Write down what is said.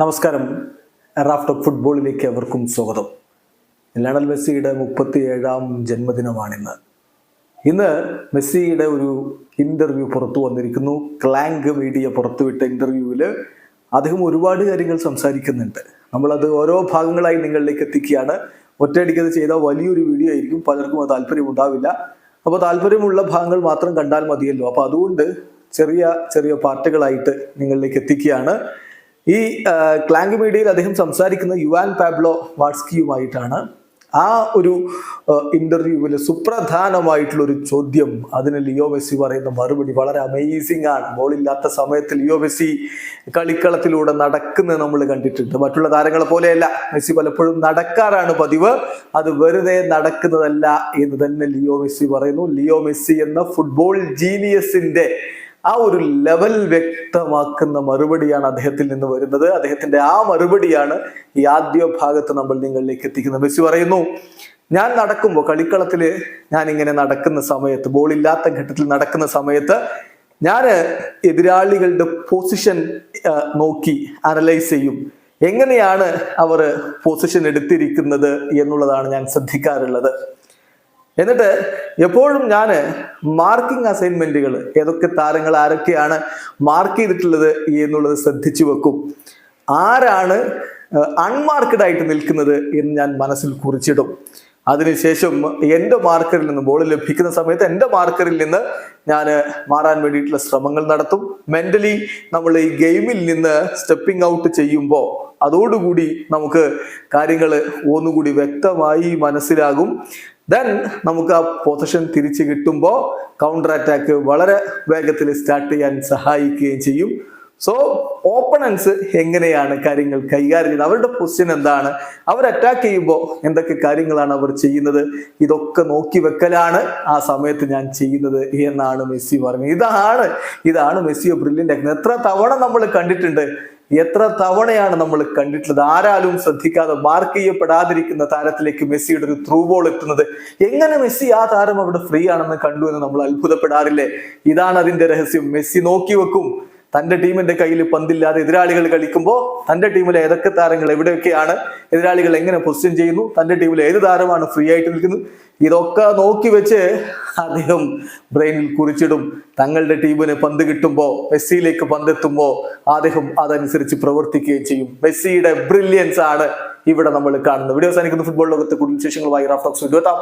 നമസ്കാരം. Raft of ഫുട്ബോളിലേക്ക് അവർക്കും സ്വാഗതം. ലണൽ മെസ്സിയുടെ മുപ്പത്തി ഏഴാം ജന്മദിനമാണിന്ന്. ഇന്ന് മെസ്സിയുടെ ഒരു ഇന്റർവ്യൂ പുറത്തു വന്നിരിക്കുന്നു. ക്ലാങ്ക് മീഡിയ പുറത്തുവിട്ട ഇന്റർവ്യൂവിൽ അദ്ദേഹം ഒരുപാട് കാര്യങ്ങൾ സംസാരിക്കുന്നുണ്ട്. നമ്മളത് ഓരോ ഭാഗങ്ങളായി നിങ്ങളിലേക്ക് എത്തിക്കുകയാണ്. ഒറ്റയടിക്ക് അത് ചെയ്ത വലിയൊരു വീഡിയോ ആയിരിക്കും. പലർക്കും അത് താല്പര്യം ഉണ്ടാവില്ല അപ്പോൾ താല്പര്യമുള്ള ഭാഗങ്ങൾ മാത്രം കണ്ടാൽ മതിയല്ലോ. അപ്പോൾ അതുകൊണ്ട് ചെറിയ ചെറിയ പാർട്ടുകളായിട്ട് നിങ്ങളിലേക്ക് എത്തിക്കുകയാണ്. ഈ ക്ലാങ്ക് മീഡിയയിൽ അദ്ദേഹം സംസാരിക്കുന്ന യുവാൻ പാബ്ലോ വാട്സ്കിയുമായിട്ടാണ് ആ ഒരു ഇന്റർവ്യൂവിൽ സുപ്രധാനമായിട്ടുള്ള ഒരു ചോദ്യം അതിന് ലിയോ മെസ്സി പറയുന്ന മറുപടി വളരെ അമേസിംഗ് ആണ്. ബോളില്ലാത്ത സമയത്ത് ലിയോ മെസ്സി കളിക്കളത്തിലൂടെ നടക്കുന്നത് നമ്മൾ കണ്ടിട്ടുണ്ട്. മറ്റുള്ള താരങ്ങളെ പോലെയല്ല. മെസ്സി പലപ്പോഴും നടക്കാറാണ് പതിവ്. അത് വെറുതെ നടക്കുന്നതല്ല എന്ന് തന്നെ ലിയോ മെസ്സി പറയുന്നു. ലിയോ മെസ്സി എന്ന ഫുട്ബോൾ ജീനിയസിന്റെ ആ ഒരു ലെവൽ വ്യക്തമാക്കുന്ന മറുപടിയാണ് അദ്ദേഹത്തിൽ നിന്ന് വരുന്നത്. അദ്ദേഹത്തിന്റെ ആ മറുപടിയാണ് ഈ ആദ്യ ഭാഗത്ത് നമ്മൾ നിങ്ങളിലേക്ക് എത്തിക്കുന്നത്. മെസ്സി പറയുന്നു ഞാൻ നടക്കുമ്പോൾ കളിക്കളത്തിൽ ഞാൻ ഇങ്ങനെ നടക്കുന്ന സമയത്ത് ബോൾ ഇല്ലാത്ത ഘട്ടത്തിൽ നടക്കുന്ന സമയത്ത് ഞാൻ എതിരാളികളുടെ പൊസിഷൻ നോക്കി അനലൈസ് ചെയ്യും. എങ്ങനെയാണ് അവർ പൊസിഷൻ എടുത്തിരിക്കുന്നത് എന്നുള്ളതാണ് ഞാൻ ശ്രദ്ധിക്കാറുള്ളത്. എന്നിട്ട് എപ്പോഴും ഞാൻ മാർക്കിംഗ് അസൈൻമെന്റുകൾ ഏതൊക്കെ താരങ്ങൾ ആരൊക്കെയാണ് മാർക്ക് ചെയ്തിട്ടുള്ളത് എന്നുള്ളത് ശ്രദ്ധിച്ചു വെക്കും. ആരാണ് അൺമാർക്കഡ് ആയിട്ട് നിൽക്കുന്നത് എന്ന് ഞാൻ മനസ്സിൽ കുറിച്ചിടും. അതിനുശേഷം എന്റെ മാർക്കറിൽ നിന്ന് ബോൾ ലഭിക്കുന്ന സമയത്ത് എന്റെ മാർക്കറിൽ നിന്ന് ഞാൻ മാറാൻ വേണ്ടിയിട്ടുള്ള ശ്രമങ്ങൾ നടത്തും. മെന്റലി നമ്മൾ ഈ ഗെയിമിൽ നിന്ന് സ്റ്റെപ്പിംഗ് ഔട്ട് ചെയ്യുമ്പോൾ അതോടുകൂടി നമുക്ക് കാര്യങ്ങൾ ഒന്നുകൂടി വ്യക്തമായി മനസ്സിലാകും. ദെൻ നമുക്ക് ആ പൊസിഷൻ തിരിച്ചു കിട്ടുമ്പോൾ കൗണ്ടർ അറ്റാക്ക് വളരെ വേഗത്തിൽ സ്റ്റാർട്ട് ചെയ്യാൻ സഹായിക്കുകയും ചെയ്യും. സോ ഓപ്പണൻസ് എങ്ങനെയാണ് കാര്യങ്ങൾ കൈകാര്യം ചെയ്യുന്നത് അവരുടെ പൊസിഷൻ എന്താണ്? അവർ അറ്റാക്ക് ചെയ്യുമ്പോൾ എന്തൊക്കെ കാര്യങ്ങളാണ് അവർ ചെയ്യുന്നത്? ഇതൊക്കെ നോക്കി വെക്കലാണ് ആ സമയത്ത് ഞാൻ ചെയ്യുന്നത് എന്നാണ് മെസ്സി പറഞ്ഞത്. ഇതാണ് ഇതാണ് മെസ്സിയെ ബ്രില്യന്റ് എത്ര തവണ നമ്മൾ കണ്ടിട്ടുണ്ട് എത്ര തവണയാണ് നമ്മൾ കണ്ടിട്ടുള്ളത്? ആരാലും ശ്രദ്ധിക്കാതെ മാർക്ക് ചെയ്യപ്പെടാതിരിക്കുന്ന താരത്തിലേക്ക് മെസ്സിയുടെ ഒരു ത്രൂ ബോൾ എത്തുന്നത്. എങ്ങനെ മെസ്സി ആ താരം അവിടെ ഫ്രീ ആണെന്ന് കണ്ടു എന്ന് നമ്മൾ അത്ഭുതപ്പെടാറില്ലേ? ഇതാണ് അതിന്റെ രഹസ്യം. മെസ്സി നോക്കി വെക്കും. തന്റെ ടീമിന്റെ കയ്യിൽ പന്തില്ലാതെ എതിരാളികൾ കളിക്കുമ്പോൾ തന്റെ ടീമിലെ ഏതൊക്കെ താരങ്ങൾ എവിടെയൊക്കെയാണ് എതിരാളികൾ എങ്ങനെ പൊസിഷൻ ചെയ്യുന്നു തന്റെ ടീമിൽ ഏത് താരമാണ് ഫ്രീ ആയിട്ട് നിൽക്കുന്നത് ഇതൊക്കെ നോക്കി വെച്ച് അദ്ദേഹം ബ്രെയിനിൽ കുറിച്ചിടും. തങ്ങളുടെ ടീമിന് പന്ത് കിട്ടുമ്പോൾ മെസ്സിയിലേക്ക് പന്തെത്തുമ്പോൾ അദ്ദേഹം അതനുസരിച്ച് പ്രവർത്തിക്കുകയും ചെയ്യും. മെസ്സിയുടെ ബ്രില്യൻസ് ആണ് ഇവിടെ നമ്മൾ കാണുന്നത്. വീഡിയോ സാധിക്കുന്ന ഫുട്ബോൾ ലോകത്ത് കൂടുതൽ വിശേഷങ്ങളുമായി റാഫ്റ്റോക്സ് എത്താം